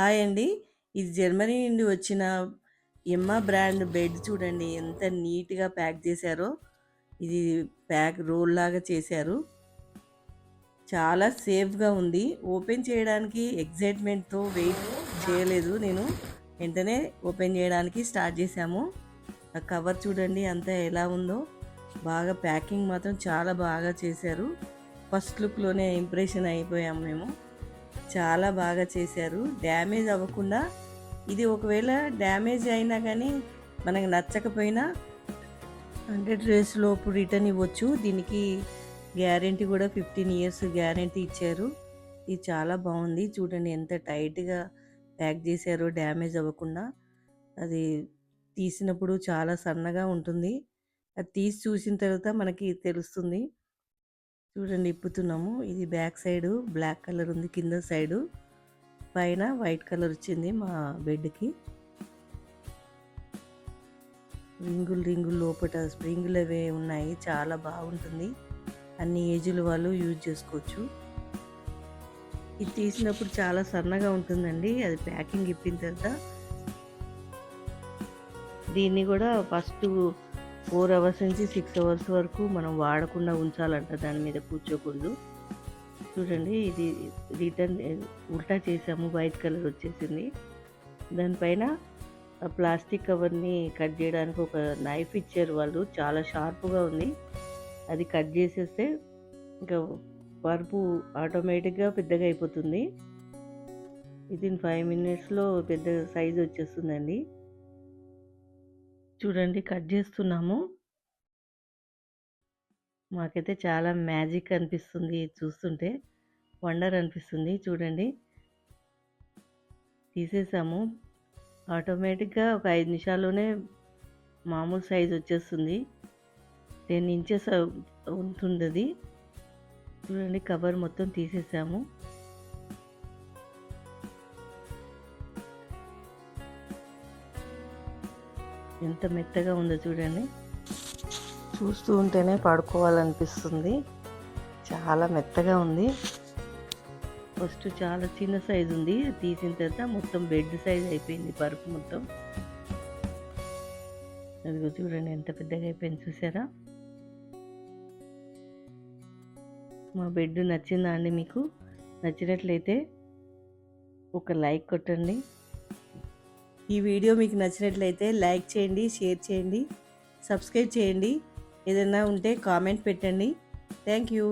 Hi అండి. ఇది Germany నుండి వచ్చిన ఎమ్మా బ్రాండ్ బెడ్ చూడండి. ఎంత నీట్గా ప్యాక్ చేశారో. ఇది ప్యాక్ రోల్ లాగా చేశారు. చాలా సేఫ్గా ఉంది. ఓపెన్ చేయడానికి ఎగ్జైట్మెంట్తో వెయిట్ చేయలేదు నేను. వెంటనే ఓపెన్ చేయడానికి స్టార్ట్ చేశాము. ఆ కవర్ చూడండి అంతా ఎలా ఉందో. బాగా ప్యాకింగ్ మాత్రం చాలా బాగా చేశారు. ఫస్ట్ లుక్లోనే ఇంప్రెషన్ అయిపోయాము మేము. చాలా బాగా చేశారు. డ్యామేజ్ అవ్వకుండా ఇది ఒకవేళ డ్యామేజ్ అయినా కానీ మనకు నచ్చకపోయినా హండ్రెడ్ డేస్ లోపు రిటర్న్ ఇవ్వచ్చు. దీనికి గ్యారంటీ కూడా ఫిఫ్టీన్ ఇయర్స్ గ్యారంటీ ఇచ్చారు. ఇది చాలా బాగుంది. చూడండి ఎంత టైట్గా ప్యాక్ చేశారో డ్యామేజ్ అవ్వకుండా. అది తీసినప్పుడు చాలా సన్నగా ఉంటుంది. అది తీసి చూసిన తర్వాత మనకి తెలుస్తుంది. చూడండి ఇప్పుతున్నాము. ఇది బ్యాక్ సైడ్ బ్లాక్ కలర్ ఉంది కింద సైడు. పైన వైట్ కలర్ వచ్చింది మా బెడ్కి. రింగులు రింగులు లోపల స్ప్రింగులు అవి ఉన్నాయి. చాలా బాగుంటుంది. అన్ని ఏజ్ల వాళ్ళు యూజ్ చేసుకోవచ్చు. ఇది తీసినప్పుడు చాలా సన్నగా ఉంటుందండి. అది ప్యాకింగ్ ఇప్పిన తర్వాత దీన్ని కూడా ఫస్ట్ ఫోర్ అవర్స్ నుంచి సిక్స్ అవర్స్ వరకు మనం వాడకుండా ఉంచాలంట దాని మీద కూర్చోకూడదు. చూడండి ఇది రిటర్న్ ఉల్టా చేసాము వైట్ కలర్ వచ్చేసింది. దానిపైన ప్లాస్టిక్ కవర్ని కట్ చేయడానికి ఒక నైఫ్ ఇచ్చారు వాళ్ళు. చాలా షార్ప్గా ఉంది. అది కట్ చేసేస్తే ఇంకా పరుపు ఆటోమేటిక్గా పెద్దగా అయిపోతుంది. వితిన్ ఫైవ్ మినిట్స్లో పెద్ద సైజ్ వచ్చేస్తుందండి. చూడండి కట్ చేస్తున్నాము. మాకైతే చాలా మ్యాజిక్ అనిపిస్తుంది చూస్తుంటే. వండర్ అనిపిస్తుంది చూడండి. తీసేసాము. ఆటోమేటిక్గా ఒక ఐదు నిమిషాల్లోనే మామూలు సైజ్ వచ్చేస్తుంది. టెన్ ఇంచెస్ ఉంటుంది చూడండి కవర్ మొత్తం తీసేసాము. ఎంత మెత్తగా ఉందో చూడండి. చూస్తూ ఉంటేనే పడుకోవాలనిపిస్తుంది. చాలా మెత్తగా ఉంది. ఫస్ట్ చాలా చిన్న సైజు ఉంది. తీసిన తర్వాత మొత్తం బెడ్ సైజ్ అయిపోయింది పరుపు మొత్తం. అదిగో చూడండి ఎంత పెద్దగా అయిపోయింది చూసారా? మా బెడ్ నచ్చిందా అండి మీకు? నచ్చినట్లయితే ఒక లైక్ కొట్టండి. ఈ వీడియో మీకు నచ్చినట్లయితే లైక్ చేయండి షేర్ చేయండి సబ్స్క్రైబ్ చేయండి. ఏదైనా ఉంటే కామెంట్ పెట్టండి. Thank you.